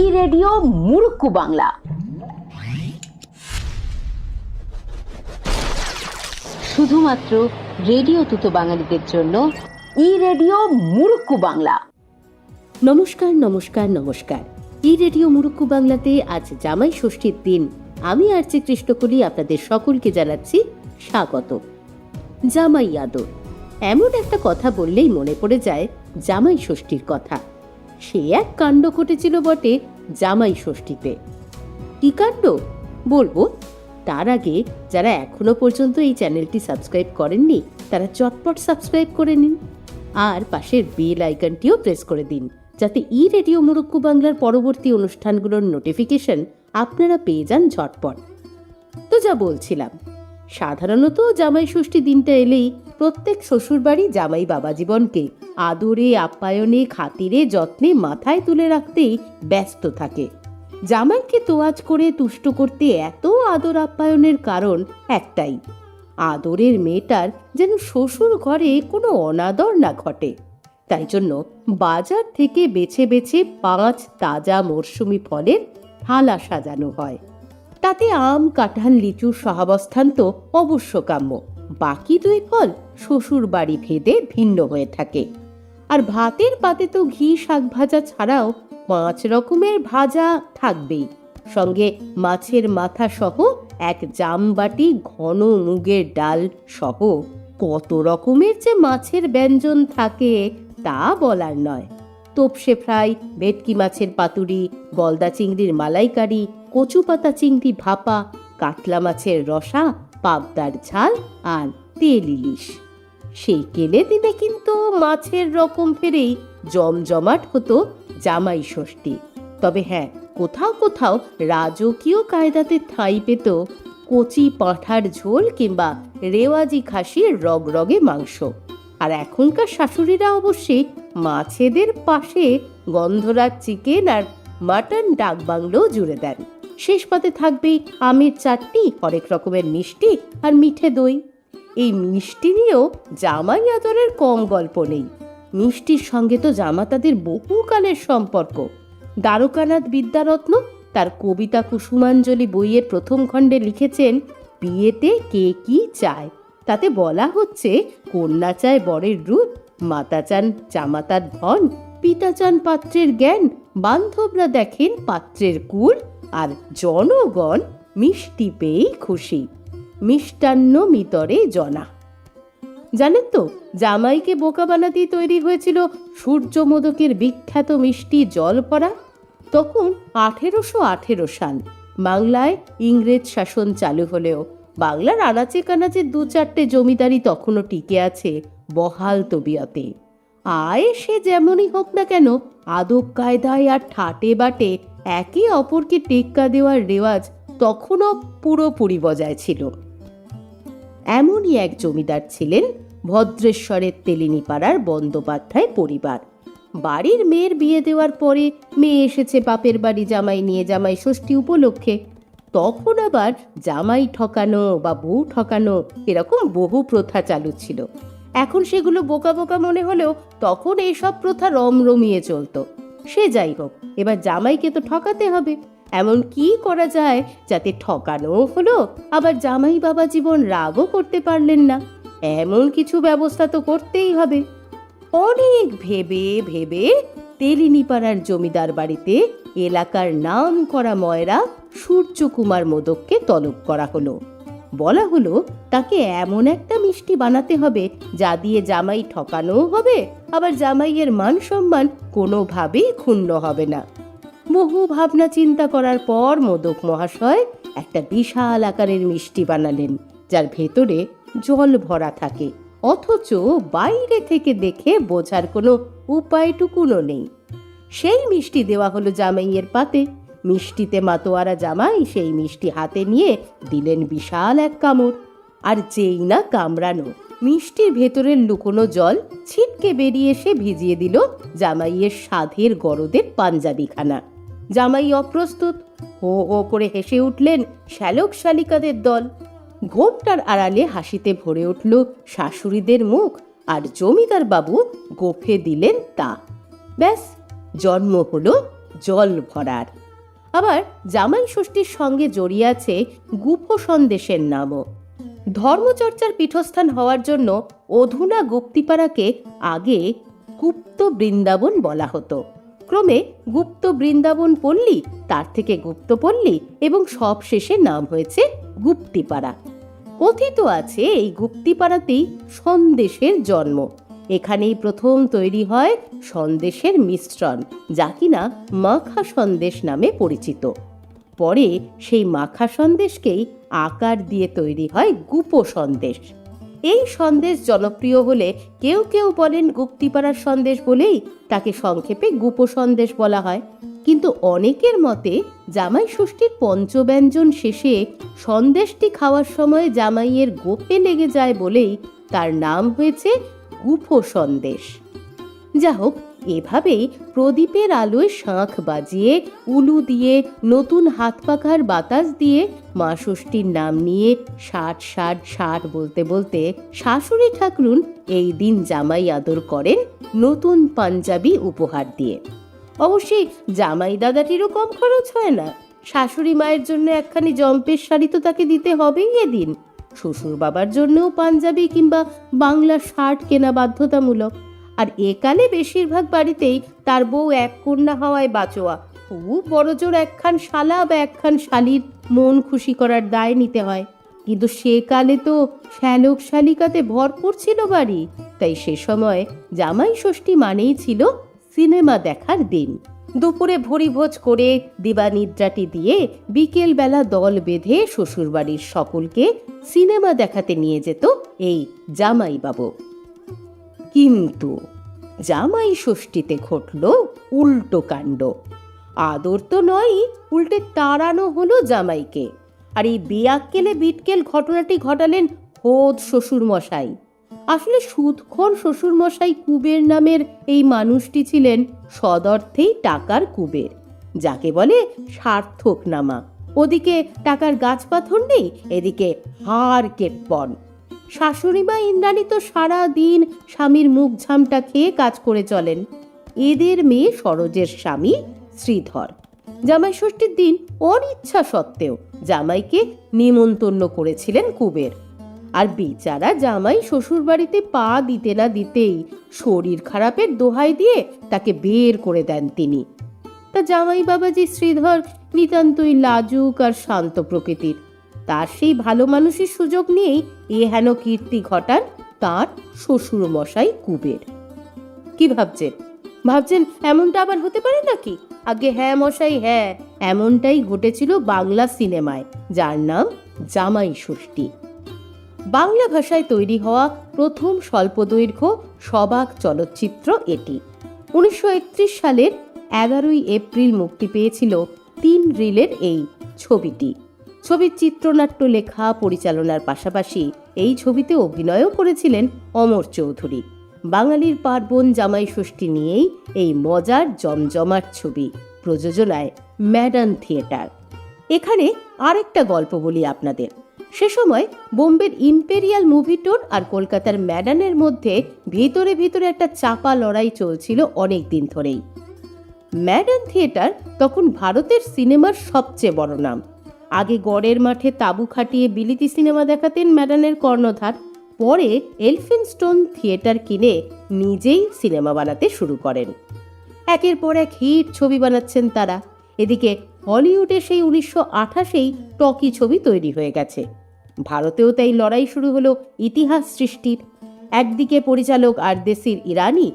ই radio murukku Bangla. শুধুমাত্র radio তুতো বাঙালিদের জন্য ই রেডিও মুরুক্কু বাংলা। নমস্কার নমস্কার নমস্কার। ই রেডিও মুরুক্কু বাংলাতে আজ জামাই ষষ্ঠীর দিন। আমি আর আরচি কৃষ্ণকলি আপনাদের সকলকে জানাচ্ছি স্বাগত। জামাই আদর। এমন একটা কথা বললেই মনে পড়ে যায় জামাই ষষ্ঠীর কথা। সে এক কাণ্ড ঘটেছিল বটে জামাই ষষ্ঠীতে। কি কাণ্ড? বলব, তার আগে যারা এখনও পর্যন্ত এই চ্যানেলটি সাবস্ক্রাইব করেননি, তারা চটপট সাবস্ক্রাইব করে নিন। আর পাশের বেল আইকনটিও প্রেস করে দিন, যাতে ই রেডিও মুরুক্কু বাংলার পরবর্তী অনুষ্ঠানগুলোর নোটিফিকেশন আপনারা পেয়ে যান ঝটপট। তো যা বলছিলাম, সাধারণত জামাই ষষ্ঠী দিনটা এলেই প্রত্যেক শ্বশুরবাড়ি জামাই বাবা জীবনকে আদরে, আপ্যায়নে, খাতিরে, যত্নে মাথায় তুলে রাখতেই ব্যস্ত থাকে। জামাইকে তোয়াজ করে তুষ্ট করতে এত আদর আপ্যায়নের কারণ একটাই, আদরের মেয়েটার যেন শ্বশুর ঘরে কোনো অনাদর না ঘটে। তাই জন্য বাজার থেকে বেছে বেছে পাঁচ তাজা মরশুমি ফলের থালা সাজানো হয়। তাতে আম, কাঁঠাল, লিচুর সহাবস্থান তো অবশ্য কাম্য। বাকি দুই ফল শ্বশুর বাড়ি ভেদে ভিন্ন হয়ে থাকে। আর ভাতের পাতে তো ঘি শাক ভাজা ছাড়াও পাঁচ রকমের ভাজা থাকবেই। সঙ্গে মাছের মাথা সহ এক জামবাটি ঘন মুগের ডাল সহ কত রকমের যে মাছের ব্যঞ্জন থাকে তা বলার নয়। তোপসে ফ্রাই, ভেটকি মাছের পাতুরি, গলদা চিংড়ির মালাইকারি কচু পাতা চিংড়ি ভাপা, কাতলা মাছের রসা পাবদার ঝাল আর তেল ইলিশ। সেই কেলে দিনে কিন্তু মাছের রকম ফেরেই জমজমাট হতো জামাই ষষ্ঠী। তবে হ্যাঁ কোথাও কোথাও রাজকীয় কায়দাতে ঠাঁই পেত কচি পাঁঠার ঝোল কিংবা রেওয়াজি খাসির রগরগে মাংস। আর এখনকার শাশুড়িরা অবশ্যই মাছেদের পাশে গন্ধরাজ চিকেন আর মাটন ডাক বাংলো জুড়ে দেন। শেষ পাতে থাকবেই আমের চাটনি হরেক রকমের মিষ্টি আর মিঠে দই। এই মিষ্টি নিয়েও জামাই আদরের কম গল্প নেই। মিষ্টির সঙ্গে তো জামাতাদের বহুকালের সম্পর্ক। দ্বারকানাথ বিদ্যারত্ন তার কবিতা কুসুমাঞ্জলি বইয়ের প্রথম খণ্ডে লিখেছেন, বিয়েতে কে কি চায়? তাতে বলা হচ্ছে, কন্যা চায় বরের রূপ, মাতা চান জামাতার ধন, পিতা চান পাত্রের জ্ঞান, বান্ধবরা দেখেন পাত্রের কুল আর জনগণ মিষ্টি পেয়েই খুশি। মিষ্টান্ন মিতরে জনা। জানেন তো, জামাইকে বোকা বানাতেই তৈরি হয়েছিল সূর্য মোদকের বিখ্যাত মিষ্টি জল ভরা তখন আঠেরোশো আঠেরো সাল বাংলায় ইংরেজ শাসন চালু হলেও বাংলার আনাচে কানাচে দু চারটে জমিদারি তখনও টিকে আছে বহাল তবিয়তে। আয় সে যেমনই হোক না কেন, আদব কায়দায় আর ঠাটে বাটে একে অপরকে টেক্কা দেওয়ার রেওয়াজ তখনও পুরোপুরি বজায় ছিল। এমনই এক জমিদার ছিলেন ভদ্রেশ্বরের তেলিনীপাড়ার বন্দ্যোপাধ্যায় পরিবার। বাড়ির মেয়ের বিয়ে দেওয়ার পরে মেয়ে এসেছে বাপের বাড়ি জামাই নিয়ে জামাই ষষ্ঠী উপলক্ষে। তখন আবার জামাই ঠকানো বা বউ ঠকানো এরকম বহু প্রথা চালু ছিল। এখন সেগুলো বোকা বোকা মনে হলেও তখন এইসব প্রথা রমরমিয়ে চলতো। সে যাই হোক, এবার জামাইকে তো ঠকাতে হবে। এমন কি করা যায় যাতে ঠকানোও হলো, আবার জামাই বাবা জীবন রাগও করতে পারলেন না। এমন কিছু ব্যবস্থা তো করতেই হবে। অনেক ভেবে ভেবে তেলিনিপাড়ার জমিদার বাড়িতে এলাকার নাম করা ময়রা সূর্যকুমার মোদককে তলব করা হলো। বলা হলো, তাকে এমন একটা মিষ্টি বানাতে হবে যা দিয়ে জামাই ঠকানোও হবে আবার জামাইয়ের মান সম্মান কোনোভাবেই ক্ষুণ্ণ হবে না। বহু ভাবনা চিন্তা করার পর মোদক মহাশয় একটা বিশাল আকারের মিষ্টি বানালেন, যার ভেতরে জল ভরা থাকে। অথচ বাইরে থেকে দেখে বোঝার কোনো উপায়টুকুনও নেই। সেই মিষ্টি দেওয়া হলো জামাইয়ের পাতে। মিষ্টিতে মাতোয়ারা জামাই সেই মিষ্টি হাতে নিয়ে দিলেন বিশাল এক কামড়। আর যেই না কামড়ানো মিষ্টির ভেতরের লুকোনো জল ছিটকে বেরিয়ে এসে ভিজিয়ে দিল জামাইয়ের সাধের গরদের পাঞ্জাবিখানা। জামাই অপ্রস্তুত, হো হো করে হেসে উঠলেন শ্যালক শালিকাদের দল। ঘোমটার আড়ালে হাসিতে ভরে উঠল শাশুড়িদের মুখ আর জমিদার বাবু গোফে দিলেন তা। ব্যাস, জন্ম হলো জল ভরার। আবার জামাই ষষ্ঠীর সঙ্গে জড়িয়ে আছে গুপ সন্দেশের নামও। ধর্মচর্চার পীঠস্থান হওয়ার জন্য অধুনা গুপ্তিপাড়াকে আগে গুপ্ত বৃন্দাবন বলা হতো। ক্রমে গুপ্ত বৃন্দাবন পল্লী, তার থেকে গুপ্ত পল্লী এবং সব শেষে নাম হয়েছে গুপ্তিপাড়া। কথিত আছে এই গুপ্তিপাড়াতেই সন্দেশের জন্ম। এখানেই প্রথম তৈরি হয় সন্দেশের মিশ্রণ, যা কিনা মাখা সন্দেশ নামে পরিচিত। পরে সেই মাখা সন্দেশকেই আকার দিয়ে তৈরি হয় গুপ সন্দেশ। এই সন্দেশ জনপ্রিয় হলে কেউ কেউ বলেন গুপ্তিপাড়ার সন্দেশ বলেই তাকে সংক্ষেপে গুপ সন্দেশ বলা হয়। কিন্তু অনেকের মতে জামাই ষষ্ঠীর পঞ্চব্যঞ্জন শেষে সন্দেশটি খাওয়ার সময় জামাইয়ের গোপে লেগে যায় বলেই তার নাম হয়েছে গুফো সন্দেশ। যা হোক এভাবেই প্রদীপের আলোয় শাঁখ বাজিয়ে, উলু দিয়ে, নতুন হাত পাখার বাতাস দিয়ে মা ষষ্ঠীর নাম নিয়ে ষাট ষাট ষাট বলতে বলতে শাশুড়ি ঠাকুরুন এই দিন জামাই আদর করেন নতুন পাঞ্জাবি উপহার দিয়ে। অবশ্যই জামাই দাদাটিরও কম খরচ হয় না। শাশুড়ি মায়ের জন্য একখানি জম্পের শাড়ি তো তাকে দিতে হবেই এদিন। শ্বশুর বাবার জন্যও পাঞ্জাবি কিংবা বাংলা শার্ট কেনা বাধ্যতামূলক। আর একালে বেশিরভাগ বাড়িতেই তার বউ এক কন্যা হওয়ায় বাঁচোয়া। খুব বড়জোর একখান শালা বা একখান শালির মন খুশি করার দায় নিতে হয়। কিন্তু সেকালে তো শ্যালক শালিকাতে ভরপুর ছিল বাড়ি। তাই সে সময় জামাই ষষ্ঠী মানেই ছিল সিনেমা দেখার দিন। দুপুরে ভোজ করে দিবানিদ্রাটি দিয়ে বিকেলবেলা দল বেঁধে শ্বশুরবাড়ির সকলকে সিনেমা দেখাতে নিয়ে যেত এই জামাই বাবু কিন্তু জামাই ষষ্ঠীতে ঘটল উল্টো কাণ্ড। আদর তো নয় উল্টে তাড়ানো হলো জামাইকে। আর এই বেয়াক্কেলে বিটকেল ঘটনাটি ঘটালেন খোদ শ্বশুরমশাই। আসলে সুদখোর শ্বশুরমশাই কুবের নামের এই মানুষটি ছিলেন সদর্থেই টাকার কুবের, যাকে বলে সার্থক নামা ওদিকে টাকার গাছ পাথর নেই, এদিকে হার কেটপন শাশুড়ি বা ইন্দ্রাণী তো সারা দিন স্বামীর মুখ ঝামটা খেয়ে কাজ করে চলেন। এদের মেয়ে সরোজের স্বামী শ্রীধর। জামাই ষষ্ঠীর দিন অনিচ্ছা সত্ত্বেও জামাইকে নিমন্তন্ন করেছিলেন কুবের। আর বেচারা জামাই শ্বশুর বাড়িতে পা দিতে না দিতেই শরীর খারাপের দোহাই দিয়ে তাকে বের করে দেন তিনি। তা জামাই বাবাজি শ্রীধর নিতান্তই লাজুক আর শান্ত প্রকৃতির। তার সেই ভালো মানুষের সুযোগ নিয়েই এ হেন কীর্তি ঘটান তার শ্বশুর মশাই কুবের। কি ভাবছেন? ভাবছেন এমনটা আবার হতে পারে নাকি? আগে হ্যাঁ মশাই হ্যাঁ এমনটাই ঘটেছিল বাংলা সিনেমায়, যার নাম জামাই ষষ্ঠী। বাংলা ভাষায় তৈরি হওয়া প্রথম স্বল্পদৈর্ঘ্য সবাক চলচ্চিত্র এটি। উনিশশো একত্রিশ সালের এগারোই এপ্রিল মুক্তি পেয়েছিল তিন রিলের এই ছবিটি। ছবির চিত্রনাট্য লেখা পরিচালনার পাশাপাশি এই ছবিতে অভিনয়ও করেছিলেন অমর চৌধুরী। বাঙালির পার্বণ জামাই ষষ্ঠী নিয়েই এই মজার জমজমাট ছবি প্রযোজনায় ম্যাডান থিয়েটার। এখানে আরেকটা গল্প বলি আপনাদের। সে সময় বোম্বের ইম্পেরিয়াল মুভি টোন আর কলকাতার ম্যাডানের মধ্যে ভিতরে ভিতরে একটা চাপা লড়াই চলছিল অনেক দিন ধরেই। ম্যাডান থিয়েটার তখন ভারতের সিনেমার সবচেয়ে বড় নাম। আগে গড়ের মাঠে তাঁবু খাটিয়ে বিলিতি সিনেমা দেখাতেন ম্যাডানের কর্ণধার, পরে এলফিনস্টোন থিয়েটার কিনে নিজেই সিনেমা বানাতে শুরু করেন। একের পর এক হিট ছবি বানাচ্ছেন তারা। এদিকে হলিউডে সেই উনিশশো আঠাশেই টকি ছবি তৈরি হয়ে গেছে। ভারতেও তাই লড়াই শুরু হলো ইতিহাস সৃষ্টির। একদিকে পরিচালক আর দেশির ইরানি,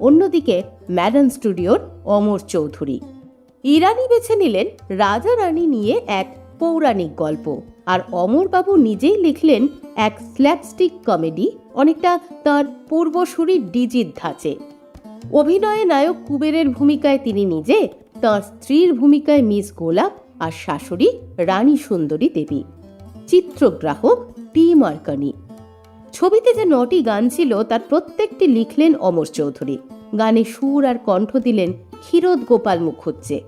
অন্যদিকে ম্যাডান স্টুডিওর অমর চৌধুরী। ইরানি বেছে নিলেন রাজা রানী নিয়ে এক পৌরাণিক গল্প। আর অমরবাবু নিজেই লিখলেন এক স্ল্যাপস্টিক কমেডি অনেকটা তার পূর্বসূরি ডিজির ধাঁচে। অভিনয়ে নায়ক কুবেরের ভূমিকায় তিনি নিজে, তার স্ত্রীর ভূমিকায় মিস গোলাপ আর শাশুড়ি রানী সুন্দরী দেবী। চিত্রগ্রাহক টি মার্কানি। ছবিতে যে নটি গান ছিল, তার প্রত্যেকটি লিখলেন অমর চৌধুরী। গানে সুর আর কণ্ঠ দিলেন ক্ষীরোদ গোপাল মুখুজ্জে।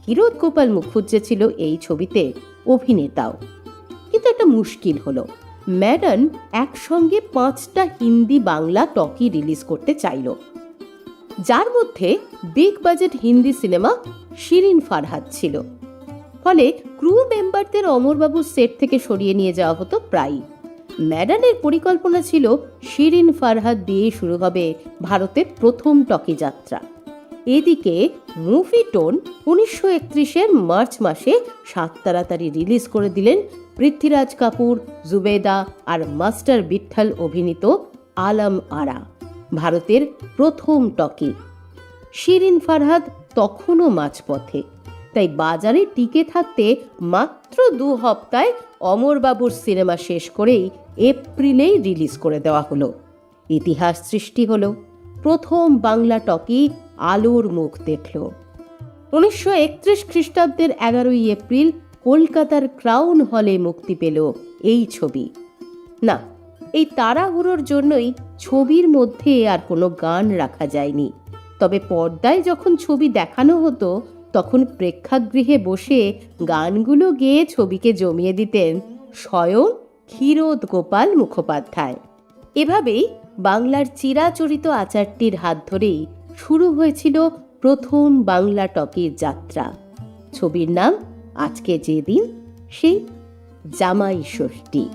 ক্ষীরোদ গোপাল মুখুজ্জে ছিল এই ছবিতে অভিনেতাও। কিন্তু একটা মুশকিল হলো, ম্যাডান একসঙ্গে পাঁচটা হিন্দি বাংলা টকি রিলিজ করতে চাইল। যার মধ্যে big budget Hindi cinema Shirin Farhad ছিল। ফলে ক্রু মেম্বারদের অমরবাবুর সেট থেকে সরিয়ে নিয়ে যাওয়া হতো প্রায়ই। ম্যাডানের পরিকল্পনা ছিল শিরিন ফারহাদ দিয়ে শুরু হবে ভারতের প্রথম টকি যাত্রা। এদিকে মুভি টোন উনিশশো একত্রিশের মার্চ মাসে সাত তাড়াতাড়ি রিলিজ করে দিলেন পৃথ্বীরাজ কাপুর, জুবেদা আর মাস্টার বিঠল অভিনীত আলম আরা, ভারতের প্রথম টকি। শিরিন ফারহাদ তখনও মাঝপথে। তাই বাজারে টিকে থাকতে মাত্র দু হপ্তায় অমরবাবুর সিনেমা শেষ করেই এপ্রিলেই রিলিজ করে দেওয়া হলো। ইতিহাস সৃষ্টি হলো। প্রথম বাংলা টকি আলোর মুখ দেখল। উনিশশো একত্রিশ খ্রিস্টাব্দের এগারোই এপ্রিল কলকাতার ক্রাউন হলে মুক্তি পেল এই ছবি। না, এই তাড়াহুড়োর জন্যই ছবির মধ্যে আর কোনো গান রাখা যায়নি। তবে পর্দায় যখন ছবি দেখানো হতো, তখন প্রেক্ষাগৃহে বসে গানগুলো গেয়ে ছবিকে জমিয়ে দিতেন স্বয়ং ক্ষীরোদ গোপাল মুখোপাধ্যায়। এভাবেই বাংলার চিরাচরিত আচারটির হাত ধরেই শুরু হয়েছিল প্রথম বাংলা টকের যাত্রা। ছবির নাম আজকে যে দিন সেই জামাই ষষ্ঠী।